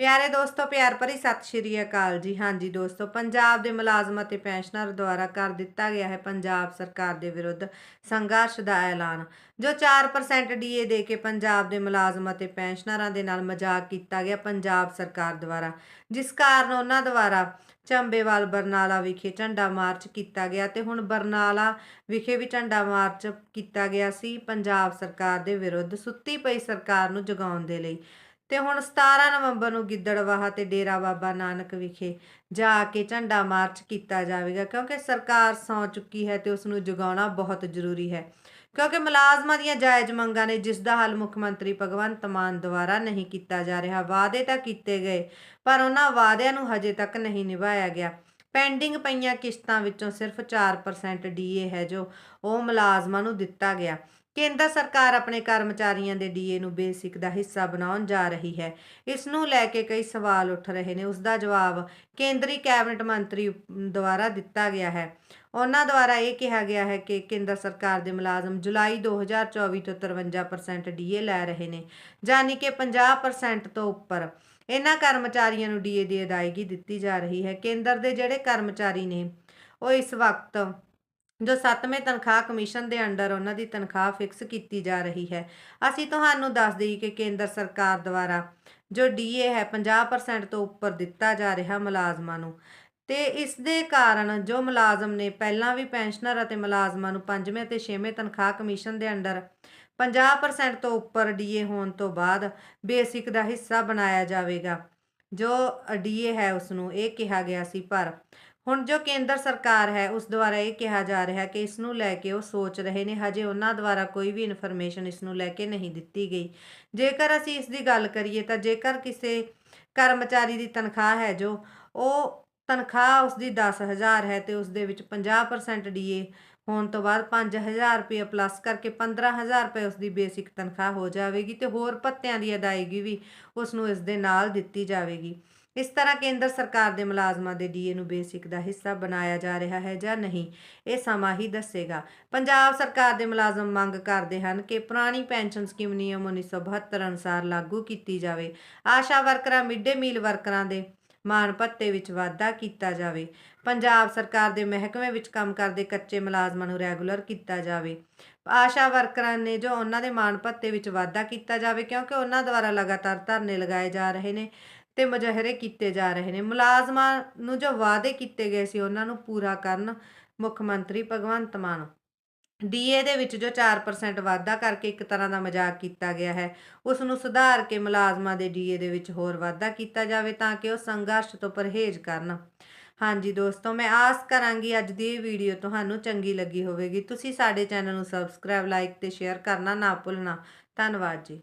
ਪਿਆਰੇ ਦੋਸਤੋ, ਪਿਆਰ ਭਰੀ ਸਤਿ ਸ਼੍ਰੀ ਅਕਾਲ ਜੀ। ਹਾਂਜੀ ਦੋਸਤੋ, ਪੰਜਾਬ ਦੇ ਮੁਲਾਜ਼ਮ ਅਤੇ ਪੈਨਸ਼ਨਰ ਦੁਆਰਾ ਕਰ ਦਿੱਤਾ ਗਿਆ ਹੈ ਪੰਜਾਬ ਸਰਕਾਰ ਦੇ ਵਿਰੁੱਧ ਸੰਘਰਸ਼ ਦਾ ਐਲਾਨ, ਜੋ 4% ਡੀਏ ਦੇ ਕੇ ਪੰਜਾਬ ਦੇ ਮੁਲਾਜ਼ਮ ਅਤੇ ਪੈਨਸ਼ਨਰਾਂ ਦੇ ਨਾਲ ਮਜ਼ਾਕ ਕੀਤਾ ਗਿਆ ਪੰਜਾਬ ਸਰਕਾਰ ਦੁਆਰਾ, ਜਿਸ ਕਾਰਨ ਉਹਨਾਂ ਦੁਆਰਾ ਚੰਬੇਵਾਲ ਬਰਨਾਲਾ ਵਿਖੇ ਝੰਡਾ ਮਾਰਚ ਕੀਤਾ ਗਿਆ ਤੇ ਹੁਣ ਬਰਨਾਲਾ ਵਿਖੇ ਵੀ ਝੰਡਾ ਮਾਰਚ ਕੀਤਾ ਗਿਆ ਸੀ। ਪੰਜਾਬ ਸਰਕਾਰ ਦੇ ਵਿਰੁੱਧ ਸੁੱਤੀ ਪਈ ਸਰਕਾਰ ਨੂੰ ਜਗਾਉਣ ਦੇ ਲਈ ਤੇ ਹੁਣ 17 ਨਵੰਬਰ ਨੂੰ ਗਿੱਦੜਵਾਹਾ ਤੇ ਡੇਰਾ ਬਾਬਾ ਨਾਨਕ ਵਿਖੇ ਜਾ ਕੇ ਝੰਡਾ ਮਾਰਚ ਕੀਤਾ ਜਾਵੇਗਾ, ਕਿਉਂਕਿ ਸਰਕਾਰ ਸੌ ਚੁੱਕੀ ਹੈ ਤੇ ਉਸ ਨੂੰ ਜਗਾਉਣਾ ਬਹੁਤ ਜ਼ਰੂਰੀ ਹੈ। ਕਿਉਂਕਿ ਮੁਲਾਜ਼ਮਾਂ ਦੀਆਂ ਜਾਇਜ਼ ਮੰਗਾਂ ਨੇ ਜਿਸ ਦਾ ਹੱਲ ਮੁੱਖ ਮੰਤਰੀ ਭਗਵੰਤ ਮਾਨ ਦੁਆਰਾ ਨਹੀਂ ਕੀਤਾ ਜਾ ਰਿਹਾ, ਵਾਅਦੇ ਤਾਂ ਕੀਤੇ ਗਏ, ਪਰ ਉਹਨਾਂ ਵਾਅਦਿਆਂ ਨੂੰ ਹਜੇ ਤੱਕ ਨਹੀਂ ਨਿਭਾਇਆ ਗਿਆ। ਪੈਂਡਿੰਗ ਪਈਆਂ ਕਿਸ਼ਤਾਂ ਵਿੱਚੋਂ ਸਿਰਫ 4% ਡੀਏ ਹੈ ਜੋ ਉਹ ਮੁਲਾਜ਼ਮਾਂ ਨੂੰ ਦਿੱਤਾ ਗਿਆ। ਕੇਂਦਰ ਸਰਕਾਰ ਆਪਣੇ ਕਰਮਚਾਰੀਆਂ ਦੇ ਡੀਏ ਨੂੰ ਬੇਸਿਕ ਦਾ ਹਿੱਸਾ ਬਣਾਉਣ ਜਾ ਰਹੀ ਹੈ। ਇਸ ਨੂੰ ਲੈ ਕੇ ਕਈ ਸਵਾਲ ਉੱਠ ਰਹੇ ਨੇ। ਉਸ ਦਾ ਜਵਾਬ ਕੇਂਦਰੀ ਕੈਬਨਿਟ ਮੰਤਰੀ ਦੁਆਰਾ ਦਿੱਤਾ ਗਿਆ ਹੈ। ਉਹਨਾਂ ਦੁਆਰਾ ਇਹ ਕਿਹਾ ਗਿਆ ਹੈ ਕਿ ਕੇਂਦਰ ਸਰਕਾਰ ਦੇ ਮੁਲਾਜ਼ਮ ਜੁਲਾਈ 2024 ਤੋਂ 53% ਡੀਏ ਲੈ ਰਹੇ ਨੇ, ਯਾਨੀ ਕਿ 50% ਤੋਂ ਉੱਪਰ। ਇਹਨਾਂ ਕਰਮਚਾਰੀਆਂ ਨੂੰ ਡੀਏ ਦੀ ਅਦਾਇਗੀ ਦਿੱਤੀ ਜਾ ਰਹੀ ਹੈ। ਕੇਂਦਰ ਦੇ ਜਿਹੜੇ ਕਰਮਚਾਰੀ ਨੇ, ਉਹ ਇਸ ਵਕਤ ਜੋ 7ਵੇਂ ਤਨਖਾਹ ਕਮਿਸ਼ਨ ਦੇ ਅੰਡਰ ਉਹਨਾਂ ਦੀ ਤਨਖਾਹ ਫਿਕਸ ਕੀਤੀ ਜਾ ਰਹੀ ਹੈ। ਅਸੀਂ ਤੁਹਾਨੂੰ ਦੱਸ ਦਈਏ ਕਿ ਕੇਂਦਰ ਸਰਕਾਰ ਦੁਆਰਾ ਜੋ ਡੀਏ ਹੈ 50% ਤੋਂ ਉੱਪਰ ਦਿੱਤਾ ਜਾ ਰਿਹਾ ਮੁਲਾਜ਼ਮਾਂ ਨੂੰ। ਤੇ ਇਸ ਦੇ ਕਾਰਨ ਜੋ ਮੁਲਾਜ਼ਮ ਨੇ, ਪਹਿਲਾਂ ਵੀ ਪੈਨਸ਼ਨਰ ਅਤੇ ਮੁਲਾਜ਼ਮਾਂ ਨੂੰ 5ਵੇਂ ਅਤੇ 6ਵੇਂ ਤਨਖਾਹ ਕਮਿਸ਼ਨ ਦੇ ਅੰਡਰ 50% ਤੋਂ ਉੱਪਰ ਡੀਏ ਹੋਣ ਤੋਂ ਬਾਅਦ ਬੇਸਿਕ ਦਾ ਹਿੱਸਾ ਬਣਾਇਆ ਜਾਵੇਗਾ। ਜੋ ਡੀਏ ਹੈ ਉਸ ਨੂੰ ਇਹ ਕਿਹਾ ਗਿਆ ਸੀ, ਪਰ ਹੁਣ ਜੋ ਕੇਂਦਰ ਸਰਕਾਰ ਹੈ, ਉਸ ਦੁਆਰਾ ਇਹ ਕਿਹਾ ਜਾ ਰਿਹਾ ਕਿ ਇਸ ਨੂੰ ਲੈ ਕੇ ਉਹ ਸੋਚ ਰਹੇ ਨੇ, ਹਜੇ ਉਹਨਾਂ ਦੁਆਰਾ ਕੋਈ ਵੀ ਇਨਫੋਰਮੇਸ਼ਨ ਇਸ ਨੂੰ ਲੈ ਕੇ ਨਹੀਂ ਦਿੱਤੀ ਗਈ। ਜੇਕਰ ਅਸੀਂ ਇਸ ਦੀ ਗੱਲ ਕਰੀਏ ਤਾਂ ਜੇਕਰ ਕਿਸੇ ਕਰਮਚਾਰੀ ਦੀ ਤਨਖਾਹ ਹੈ, ਜੋ ਉਹ ਤਨਖਾਹ ਉਸ ਦੀ 10000 ਹੈ ਤੇ ਉਸ ਦੇ ਵਿੱਚ 50% ਡੀਏ ਹੋਣ ਤੋਂ ਬਾਅਦ 5000 ਰੁਪਏ ਪਲੱਸ ਕਰਕੇ 15000 ਰੁਪਏ ਉਸ ਦੀ ਬੇਸਿਕ ਤਨਖਾਹ ਹੋ ਜਾਵੇਗੀ ਤੇ ਹੋਰ ਭੱਤਿਆਂ ਦੀ ਅਦਾਇਗੀ ਵੀ ਉਸ ਨੂੰ ਇਸ ਦੇ ਨਾਲ ਦਿੱਤੀ ਜਾਵੇਗੀ। ਇਸ ਤਰ੍ਹਾਂ ਕੇਂਦਰ ਸਰਕਾਰ ਦੇ ਮੁਲਾਜ਼ਮਾਂ ਦੇ ਡੀਏ ਨੂੰ ਬੇਸਿਕ ਦਾ ਹਿੱਸਾ ਬਣਾਇਆ ਜਾ ਰਿਹਾ ਹੈ ਜਾਂ ਨਹੀਂ, ਇਹ ਸਮਾਂ ਹੀ ਦੱਸੇਗਾ। ਪੰਜਾਬ ਸਰਕਾਰ ਦੇ ਮੁਲਾਜ਼ਮ ਮੰਗ ਕਰਦੇ ਹਨ ਕਿ ਪੁਰਾਣੀ ਪੈਨਸ਼ਨ ਸਕੀਮ ਨਿਯਮ 1972 ਅਨੁਸਾਰ ਲਾਗੂ ਕੀਤੀ ਜਾਵੇ। ਆਸ਼ਾ ਵਰਕਰਾਂ ਮਿਡ ਡੇ ਮੀਲ ਵਰਕਰਾਂ ਦੇ ਮਾਣ ਭੱਤੇ ਵਿੱਚ ਵਾਧਾ ਕੀਤਾ ਜਾਵੇ। ਪੰਜਾਬ ਸਰਕਾਰ ਦੇ ਮਹਿਕਮੇ ਵਿੱਚ ਕੰਮ ਕਰਦੇ ਕੱਚੇ ਮੁਲਾਜ਼ਮਾਂ ਨੂੰ ਰੈਗੂਲਰ ਕੀਤਾ ਜਾਵੇ। ਆਸ਼ਾ ਵਰਕਰਾਂ ਨੇ ਜੋ ਉਹਨਾਂ ਦੇ ਮਾਣ ਭੱਤੇ ਵਿੱਚ ਵਾਧਾ ਕੀਤਾ ਜਾਵੇ, ਕਿਉਂਕਿ ਉਹਨਾਂ ਦੁਆਰਾ ਲਗਾਤਾਰ ਧਰਨੇ ਲਗਾਏ ਜਾ ਰਹੇ ਨੇ ਤੇ ਮੁਜ਼ਾਹਰੇ ਕੀਤੇ ਜਾ ਰਹੇ ਨੇ। ਮੁਲਾਜ਼ਮਾਂ ਨੂੰ ਜੋ ਵਾਅਦੇ ਕੀਤੇ ਗਏ ਸੀ, ਉਹਨਾਂ ਨੂੰ ਪੂਰਾ ਕਰਨ ਮੁੱਖ ਮੰਤਰੀ ਭਗਵੰਤ ਮਾਨ ਡੀਏ ਦੇ ਵਿੱਚ ਜੋ 4% ਵਾਧਾ ਕਰਕੇ ਇੱਕ ਤਰ੍ਹਾਂ ਦਾ ਮਜ਼ਾਕ ਕੀਤਾ ਗਿਆ ਹੈ ਉਸ ਨੂੰ ਸੁਧਾਰ ਕੇ ਮੁਲਾਜ਼ਮਾਂ ਦੇ ਡੀਏ ਦੇ ਵਿੱਚ ਹੋਰ ਵਾਧਾ ਕੀਤਾ ਜਾਵੇ ਤਾਂ ਕਿ ਉਹ ਸੰਘਰਸ਼ ਤੋਂ ਪਰਹੇਜ਼ ਕਰਨ। ਹਾਂਜੀ ਦੋਸਤੋ, ਮੈਂ ਆਸ ਕਰਾਂਗੀ ਅੱਜ ਦੀ ਇਹ ਵੀਡੀਓ ਤੁਹਾਨੂੰ ਚੰਗੀ ਲੱਗੀ ਹੋਵੇਗੀ। ਤੁਸੀਂ ਸਾਡੇ ਚੈਨਲ ਨੂੰ ਸਬਸਕ੍ਰਾਈਬ ਲਾਈਕ ਤੇ ਸ਼ੇਅਰ ਕਰਨਾ ਨਾ ਭੁੱਲਣਾ। ਧੰਨਵਾਦ ਜੀ।